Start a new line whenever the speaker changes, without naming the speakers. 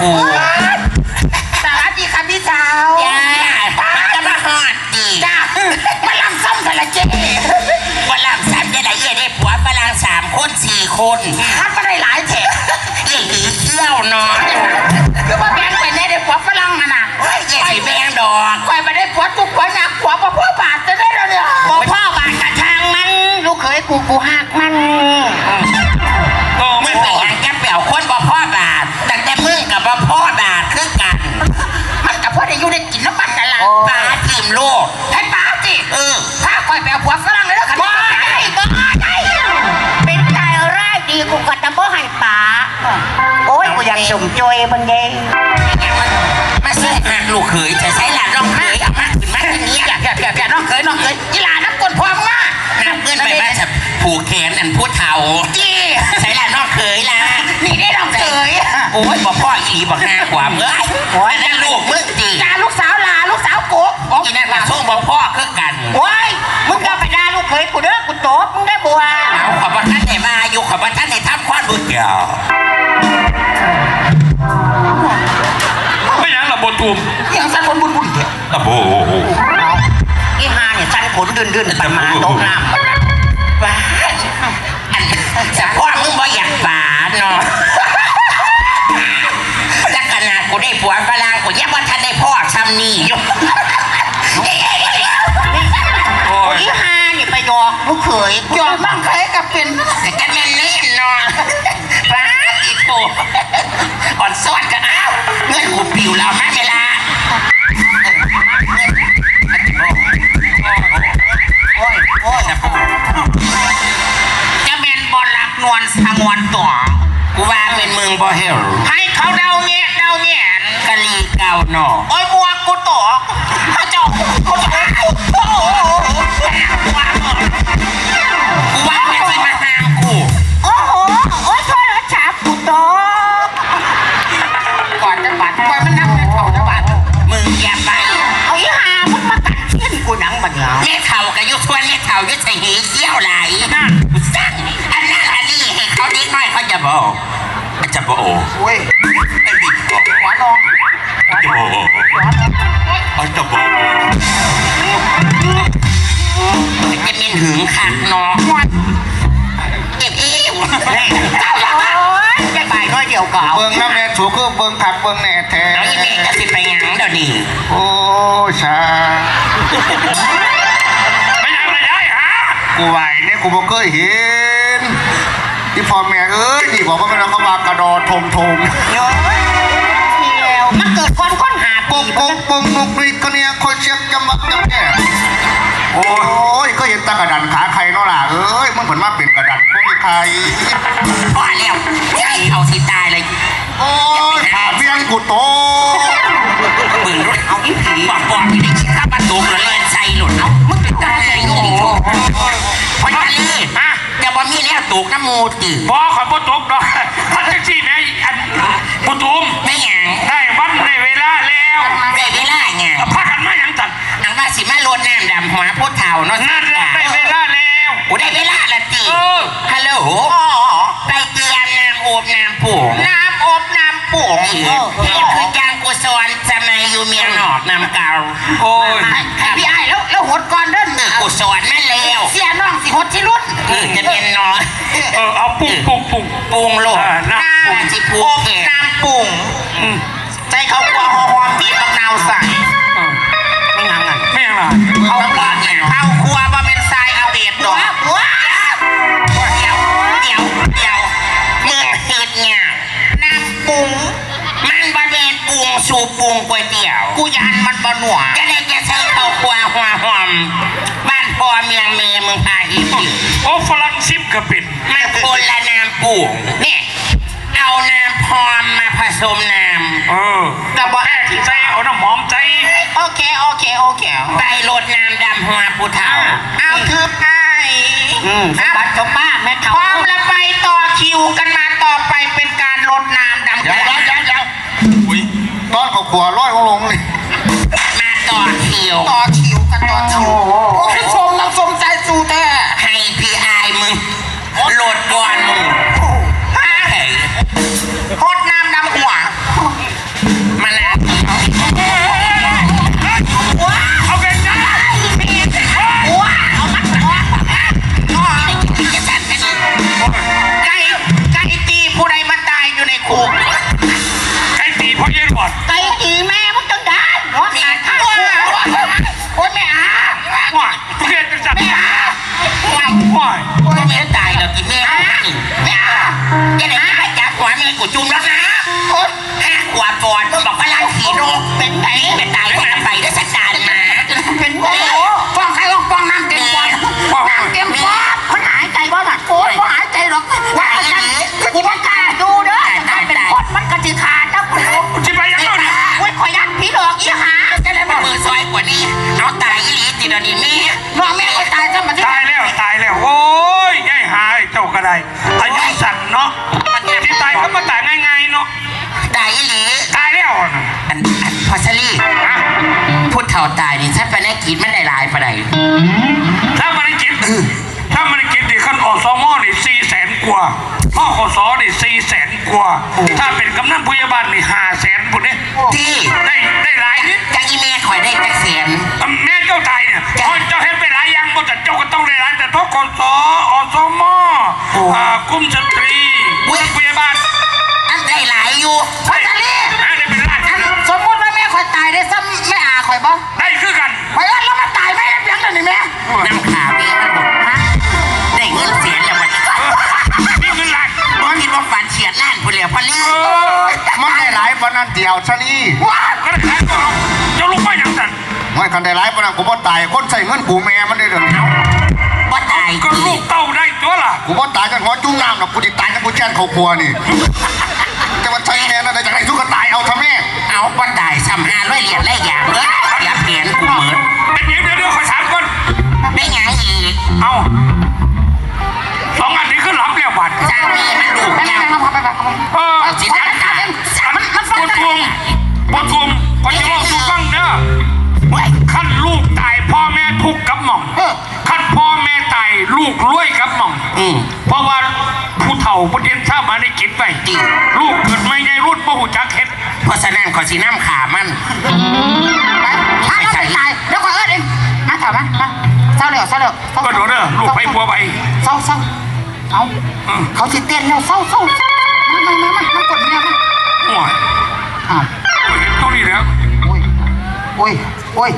กู
สวัสดีค่ะพี่สาว
จ้ามันจะมาหอดดี
จ้ามาลำซ้ำสละเจ
ฝรั่งสามจะได้เยี่ยได้ผัวฝรั่งสามคนสี่คน
ฮัดมาได้หลายแถ
เยี่ยหีเที่ยวเนาะ
คือว่าแบงไปในเด็กผัวฝรั่งอะนะ
เฮ้ยเยี่ยสีแบงดอก
คอยไปได้ผัวทุกผัวหนักผัวพ่อพ่อบาทจะได้แล้วเนี่ย
บ่พ่อบาดกระทางมัน
ลูกเคยกูกูหัก
ป
ลา
ทีมลูก
ให้ป้าสิ
เออ
ถ้าคอยไปเอาผัวฝรั่งเลยแล้วกัน
บ่ได้บ่ได้เป็นใจร้ายดีกูก็จะบ่ให้ป๋าโอ้ยกูอยากสมจอยเบิ่งเด้
มาซื้อหักลูกเขยจะใช้หลานน้องเขยเอามาขึ้นมาทางนี้
อย่าอย่าอย่าอย่าน้องเคยน้องเคยกีฬาน้ำกลพองมาก
นับเงินไปว่าจะผูกแขนอันพูดเท่า
จี้
ใช้หลานน้องเขยละ
นี่ได้น้องเคย
โอ้ยบอกพ่ออีหลีบอกหน้ากว่าเมื่อยโอ้ยนั่นลูกมึงจี
จ้าลูกสาวลาลูกสาวกู
อีนั่นมาส่งบอกพ่อคือกัน
โอ้ยมึงก็ไปด่าลูกเขยกูเด้อกูโตบมึงได้บัว
เอาขอบท่านไหนมาอยู่ขอบท่านไหนทำความรู้เดียว
ไม่ยังละบนตูม
อย่างสันคนบุญบุญเถอะ
ตะโบ
เอาอีห่าเนี่ยสันขนดืนๆปันมาตกน้ำ
บ้าอันแต่พ่อมึงบ่อยากบาเนาะแต่ขนาดกูได้ผัวฝรั่งกูยังว่าท่านได้พ่อซ้ำนี่อยู่
โอ้ย
อีห่าเนี่ยไปหยอกลูกเขย
ยอมบ้างเคยกับเป็น
แต่กันแม่นแน่นอนบ้าอีกโตอ่อนสวดกันอ้าวเงินกูปิวแล้วแม่เวลา
โอ้ยโอ้ย
จะเป็นบอลลักนวลสงวนตัวกูว่าเป็นเมืองบ่เฮล
ให้เขาเดาเงี้ยเดาเงี้ย
กะลีเก่าหนอ
โอ้ยบัวกูโตเน้อย
เขาจะบ
อ
ก
จะบอก
โอ้ย
ไอ้บิ๊กบอก
หัวน้อง
ตะโบอ๋อตะโบ
จะเป็นหึงขักเนาะเก็บเอวเจ้าละ
โอ้ยจะไปน้อยเดียวเก่า
เบิ่งน้ำแน่ถูกคือเบิ่งขัดเบิ่งแน่แท้
แล้วอีเมย์ก็สิไปหยังเดี๋ยวนี้
โอ้ชา
ไม่ยังละยายฮะ
กูไหวเนี่ยกูบ่เคยเห็น ที่พ่อแม่เอ้ยนี่บอกว่าเป็นคำว่ากระดอทมทม
โอ้ยนี่แล้วมันเกิดความค้นหา
ป
ปี
งปงปงนกนี่ก็เนี่ยคอยเช็คจำบักจำแก่โอ้ยก็เห็นตากระดันขาใครเนาะล่ะเอ้ยมันเหมือนมาเป็นกระดันพวกนี้ใคร
พอแล้วยายเอาสิตายเลย
ก
น้ำมูตื่น
บอขอยบตกดอกพันแท็กซี่แม่อันบนตูม
ไม่หยัง
ได้วันได้เวลาแล้ว
ได้เวลาไง
พากันมาหยังจัน
นังว่าสิมาโลดน้ำดำหัวพูดเท่าเนาะ
นั่นแหละได้เวลาแล้ว
กูได้เวลาละตี
เออ
ฮัลโหลไปเตรียมน้ำโอบน้ำผง
น้ำอบน้ำปุ๋ง
นี่คือการกุศลสมัย อยู่เมียงนอกน้ำเก่า
โอ้ย
พี่ไอ้แล้วแล้วหดก่อนเด้น
เออกุศลนั่นแล้ว
เสียน้องสิหดที่รุ่น
เออจะเป็นน้อย
เออเอาปุ้งปุ้งปุ้ง
ปรุงโลก
อ่าน้ำปรุง
สิพู
อ
ด
บ
เก่ง
น้ำปุ๋ง
อืม
ใจเขากลัวห
อ เตี๋ยว
กูยันมันบะหนัว
ก็เลยจะใช้ข้าวคั่วหัวหอม บ้านพ่อเมียงเมย์มึงพาอีผิว
โอ้ฝรั่งซิมก็เป็น
มันคนละน้ำปูเนี่ยเอาน้ำพรอมมาผสมน้
เออ
แต่บ่
แม่ใจเอาน้ำหอมใจ
โอเคโอเคโอเคำ
ไปรดน้ำดำหัวผู้เฒ่า
เอาถือไป
อืมสมบัติสมบ้านแม่
พ
เขา
ร้อมแล้วไปต่อคิวกันมาต่อไปเป็นการลดน้ำดำ
เดี๋ยวเดี๋ยวเดี๋ยวเดี๋ยว ตอนเขาขวร้อยลงเลย
มาต่อคิว
ต่อคิวกันต่อคิว แล้วกินแม่กูกินจะ
ไหนไม่ไปจับ
หัวแม่
กูจุ่มแล้วนะโอ๊ยห้าขวบก่อนมึงบอกว่ารังสีโรคเป็นไงเป็นตายมา
ไปด้วยสันา
เน
โง่
เท่าตายนี่
ฉันไปได้กินมันได้หลายปะได
ถ้ามันได้กินถ้ามันได้กินดิขั้นอสมอนี่สี่แสนกว่าพ่อขสนี่สี่แสนกว่า ถ้าเป็นกำนันผู้ใหญ่บ้านนี่ห้าแสนปุ่นนี่
ที่
ได้ได้หลายนิด
จังอีเมย์ข่อยได้จักเสียน
แม่เจ้าตายเนี่ยพอเจ้าเห็นไปหลายอย่างบ่แต่เจ้าก็ต้องได้หลายแต่ทกศอสมอ่ากลุ่มสตรีผู้ใหญ่บ้าน
อันได้หลายอยู่
บ่
ได้คือกัน
คอยเอิ้นแล้วมาตายไม่ได้เพียงแต่นี่แม่
น้ำขาเมียมันหมดฮะได้เงินเสียแล้ววันนี้
นี่คือล้าน
มันคิดว่าฝันเฉียดล้านพุ่นแล้วพอลี่
มันได้หลายปานนั้นเดียวชะลี
ว้าวก็ได้ขายตัวเจ้าลูกไม่ยังสั่น
ไม่คันได้หลายปานนั้นกูบ่ตายคนใส่เงินกูแม่มันได้เด้อ
ว่าตาย
ก็ลูกเต้าได้ตัวล่ะ
กูบ่ตายกันหัวจุ้งน้ำหรอกกูสิตายกันกูแช่นเขาครัวนี่ ไป
ไปยัง
ไปไปไป
เออ
เอาสิทักทาย
มันมันฟัง
ปวด
ได้
ทุมปวดทุมคนจะบอกทุกฟังเด้อ
เว้ย
ขั้นลูกตายพ่อแม่ทุกข์กับหม่อมขั้นพ่อแม่ตายลูกรวยกับหม่อม
อืม
เพราะว่าผู้เฒ่าผู้เฒ่นทราบมาได้กินไป
จริง
ลูกเกิดไม่ในรุ่นบ่หูจักเฮ็ด
เพราะฉะนั้นขอสีน้ำขามัน
ไปถ้าเราไปตายแล้วก็เอิ้นเองมาถามมามาเศร้าแล้วเศร้าแล้ว
ก็โดนเด้อลูกไปบัวไป
เศร้าเศร้าเอาเขาสิเต้นแล้วเศร้าเศร้า มามามามามากดเมียมา
โอ้ย
อ้าว
โอ้ยเท่านี้แล้ว
โอ้ย โอ้ย โอ้ย